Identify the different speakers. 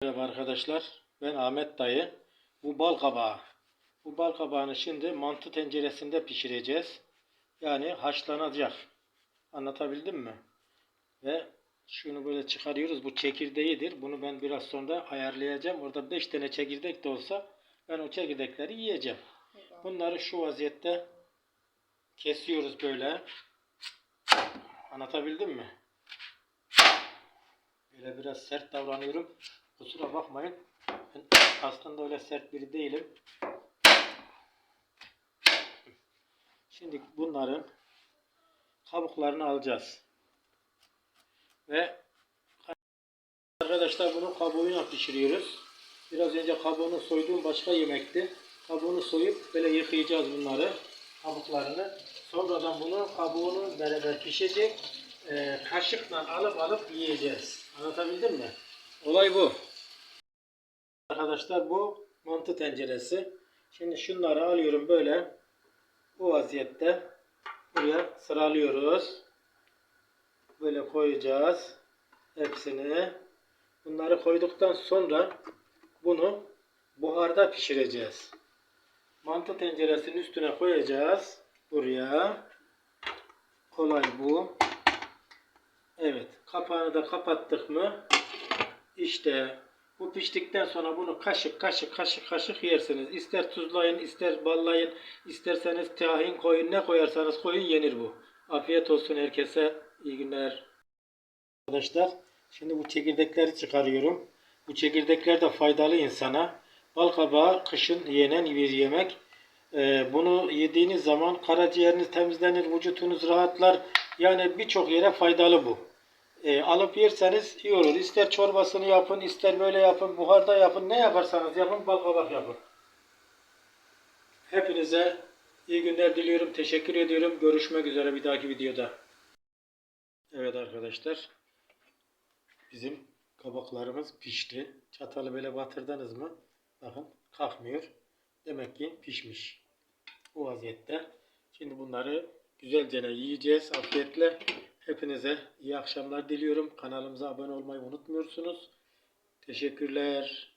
Speaker 1: Merhaba arkadaşlar. Ben Ahmet dayı. Bu bal kabağı. Bu bal kabağını şimdi mantı tenceresinde pişireceğiz. Yani haşlanacak. Anlatabildim mi? Ve şunu böyle çıkarıyoruz. Bu çekirdeğidir. Bunu ben biraz sonra ayarlayacağım. Orada 5 tane çekirdek de olsa ben o çekirdekleri yiyeceğim. Bunları şu vaziyette kesiyoruz böyle. Anlatabildim mi? Böyle biraz sert davranıyorum. Kusura bakmayın. Ben aslında öyle sert biri değilim. Şimdi bunların kabuklarını alacağız. Ve arkadaşlar bunun kabuğuyla pişiriyoruz. Biraz önce kabuğunu soyduğum başka yemekti. Kabuğunu soyup böyle yıkayacağız bunları. Kabuklarını. Sonradan bunu kabuğunu beraber pişecek. Ee, kaşıkla alıp alıp yiyeceğiz. Anlatabildim mi? Olay bu. Arkadaşlar bu mantı tenceresi. Şimdi şunları alıyorum böyle. Bu vaziyette buraya sıralıyoruz. Böyle koyacağız. Hepsini. Bunları koyduktan sonra bunu buharda pişireceğiz. Mantı tenceresinin üstüne koyacağız. Buraya. Kolay bu. Evet. Kapağını da kapattık mı? İşte bu piştikten sonra bunu kaşık kaşık kaşık kaşık yersiniz. İster tuzlayın, ister ballayın, isterseniz tahin koyun, ne koyarsanız koyun yenir bu. Afiyet olsun herkese. İyi günler. Arkadaşlar şimdi bu çekirdekleri çıkarıyorum. Bu çekirdekler de faydalı insana. Bal kabağı kışın yenen bir yemek. Ee, bunu yediğiniz zaman karaciğeriniz temizlenir, vücutunuz rahatlar. Yani birçok yere faydalı bu. E, alıp yerseniz iyi olur. İster çorbasını yapın, ister böyle yapın, buharda yapın, ne yaparsanız yapın, bal kabak yapın. Hepinize iyi günler diliyorum. Teşekkür ediyorum. Görüşmek üzere bir dahaki videoda. Evet arkadaşlar. Bizim kabaklarımız pişti. Çatalı böyle batırdınız mı? Bakın kalkmıyor. Demek ki pişmiş. Bu vaziyette. Şimdi bunları güzelce yiyeceğiz afiyetle. Hepinize iyi akşamlar diliyorum. Kanalımıza abone olmayı unutmuyorsunuz. Teşekkürler.